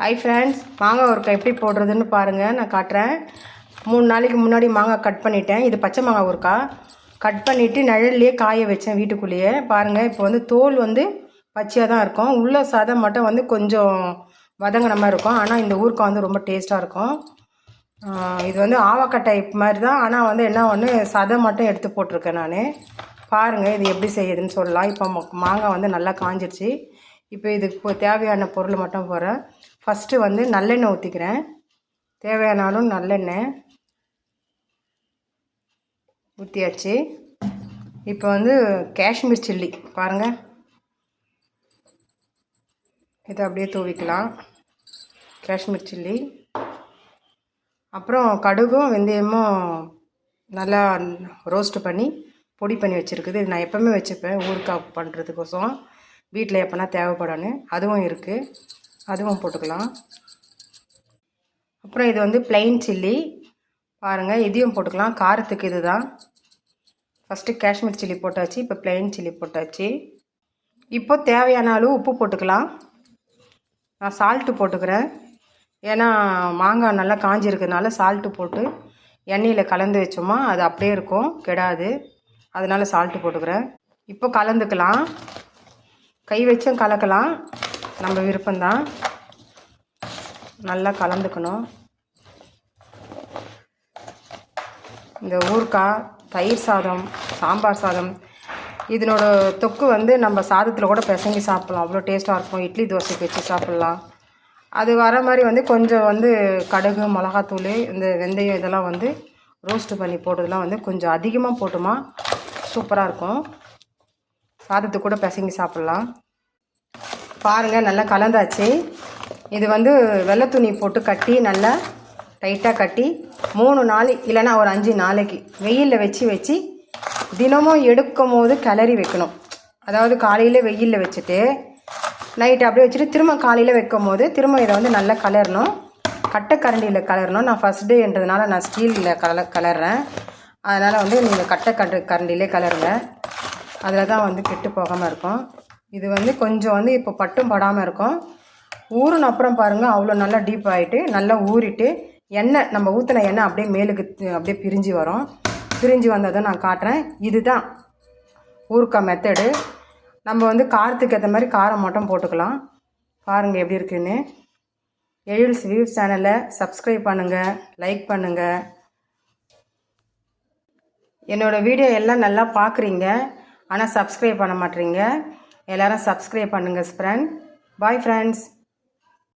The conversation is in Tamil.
ஹாய் ஃப்ரெண்ட்ஸ் மாங்காய் ஊறுக்காய் எப்படி போடுறதுன்னு பாருங்கள் நான் காட்டுறேன். மூணு நாளைக்கு முன்னாடி மாங்காய் கட் பண்ணிட்டேன். இது பச்சை மாங்காய் ஊறுக்காய் கட் பண்ணிவிட்டு நிழல்லையே காய வச்சேன் வீட்டுக்குள்ளேயே. பாருங்கள் இப்போ வந்து தோல் வந்து பச்சையாக தான் இருக்கும். உள்ள சாதம் மட்டும் வந்து கொஞ்சம் வதங்கின மாதிரி இருக்கும். ஆனால் இந்த ஊறுக்காய் வந்து ரொம்ப டேஸ்ட்டாக இருக்கும். இது வந்து ஆவக்காய் டைப் மாதிரி தான். ஆனால் வந்து என்ன ஒன்று சதை மட்டும் எடுத்து போட்டிருக்கேன் நான். பாருங்கள் இது எப்படி செய்யுதுன்னு சொல்லலாம். இப்போ ம- மாங்காய் வந்து நல்லா காஞ்சிடுச்சு இப்போ இதுக்கு தேவையான பொருள் மட்டும் போகிறேன் ஃபஸ்ட்டு வந்து நல்லெண்ணெய் ஊற்றிக்கிறேன் தேவையானாலும் நல்லெண்ணெய் ஊற்றியாச்சு இப்போ வந்து காஷ்மீர் சில்லி பாருங்கள் இதை அப்படியே தூவிக்கலாம். காஷ்மீர் சில்லி. அப்புறம் கடுகும் வெந்தயமும் நல்லா ரோஸ்ட்டு பண்ணி பொடி பண்ணி வச்சுருக்குது. இது நான் எப்போவுமே வச்சுப்பேன். ஊருக்காக பண்ணுறதுக்கோசம் வீட்டில் எப்போனா தேவைப்படணும் அதுவும் இருக்குது அதுவும் போட்டுக்கலாம். அப்புறம் இது வந்து plain சில்லி பாருங்கள் இதையும் போட்டுக்கலாம். காரத்துக்கு இது தான் ஃபஸ்ட்டு காஷ்மீர் சில்லி போட்டாச்சு இப்போ plain சில்லி போட்டாச்சு. இப்போ தேவையான அளவு உப்பு போட்டுக்கலாம். நான் சால்ட்டு போட்டுக்கிறேன். ஏன்னா மாங்காய் நல்லா காஞ்சிருக்கிறதுனால சால்ட்டு போட்டு எண்ணெயில் கலந்து வச்சோமா அது அப்படியே இருக்கும் கெடாது. அதனால் சால்ட்டு போட்டுக்கிறேன். இப்போ கலந்துக்கலாம். கை வச்சும் கலக்கலாம். நம்ம விருப்பம்தான். நல்லா கலந்துக்கணும். இந்த ஊறுக்காய் தயிர் சாதம் சாம்பார் சாதம் இதனோட தொக்கு வந்து நம்ம சாதத்தில் கூட பிசைஞ்சு சாப்பிட்லாம். அவ்வளோ டேஸ்ட்டாக இருக்கும். இட்லி தோசைக்கு வச்சு சாப்பிட்லாம். அது வர மாதிரி வந்து கொஞ்சம் வந்து கடுகு மிளகாத்தூள் இந்த வெந்தயம் இதெல்லாம் வந்து ரோஸ்ட் பண்ணி போட்டதெல்லாம் வந்து கொஞ்சம் அதிகமாக போட்டோமா சூப்பராக இருக்கும். சாதத்துக்கு கூட பிசைஞ்சு சாப்பிட்லாம். பாருங்கள் நல்லா கலந்தாச்சு. இது வந்து வெள்ளை துணி போட்டு கட்டி நல்லா டைட்டாக கட்டி மூணு நாள் இல்லைன்னா ஒரு அஞ்சு நாளைக்கு வெயிலில் வச்சு வச்சு தினமும் எடுக்கும் போது கிளறி வைக்கணும். அதாவது காலையில் வெயிலில் வச்சுட்டு நைட்டு அப்படியே வச்சுட்டு திரும்ப காலையில் வைக்கும் போது திரும்ப இதை வந்து நல்லா கலரணும். கட்டைக்கரண்டியில் கலரணும். நான் ஃபஸ்ட் டேன்றதுனால நான் ஸ்டீலில் கல கலர்றேன். அதனால் வந்து நீங்கள் கட்டை கட்டு கரண்டிலே கலருங்க. அதில் தான் வந்து கெட்டு போகாமல் இருக்கும். இது வந்து கொஞ்சம் வந்து இப்போ பட்டும் படாமல் இருக்கும். ஊறின அப்புறம் பாருங்கள் அவ்வளோ நல்லா டீப் ஆகிட்டு நல்லா ஊறிட்டு எண்ணெய் நம்ம ஊற்றின எண்ணெய் அப்படியே மேலுக்கு அப்படியே பிரிஞ்சு வரும். பிரிஞ்சு வந்ததை நான் காட்டுறேன். இதுதான் ஊறுக்காய் மெத்தடு நம்ம வந்து காரத்துக்கு ஏற்ற மாதிரி காரம் மட்டும் போட்டுக்கலாம். பாருங்கள் எப்படி இருக்குன்னு. எழில்ஸ் வியூஸ் சேனலை சப்ஸ்கிரைப் பண்ணுங்கள் லைக் பண்ணுங்கள் என்னோடய வீடியோ எல்லாம் நல்லா பார்க்குறீங்க ஆனால் சப்ஸ்கிரைப் பண்ண மாட்டேறீங்க எல்லாரும் சப்ஸ்கிரைப் பண்ணுங்கள் ஃப்ரெண்ட் பாய் ஃப்ரெண்ட்ஸ்